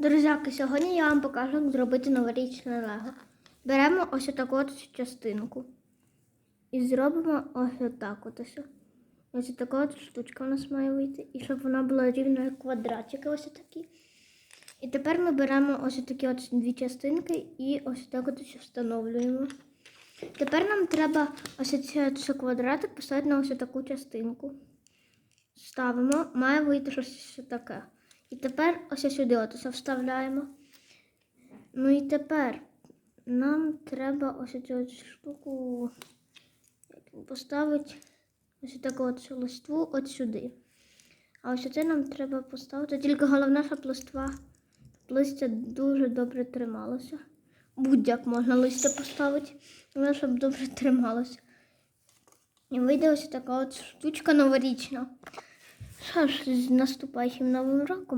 Друзяки, сьогодні я вам покажу, як зробити новорічне лего. Беремо ось таку от частинку. І зробимо ось отак от ось. Ось така от штучка у нас має вийти. І щоб вона була рівно як квадратики ось такі. І тепер ми беремо ось такі от дві частинки і ось так от встановлюємо. Тепер нам треба ось цей квадратик поставити на ось таку частинку. Ставимо, має вийти щось таке. І тепер ось сюди ось вставляємо. Ну і тепер нам треба ось цю штуку поставити ось таку от листву от сюди. А ось це нам треба поставити. Тільки головне, щоб листва листя дуже добре трималося. Будь-як можна листя поставити, але щоб добре трималося. І вийде ось така от штучка новорічна. Що ж, з наступаючим новим роком.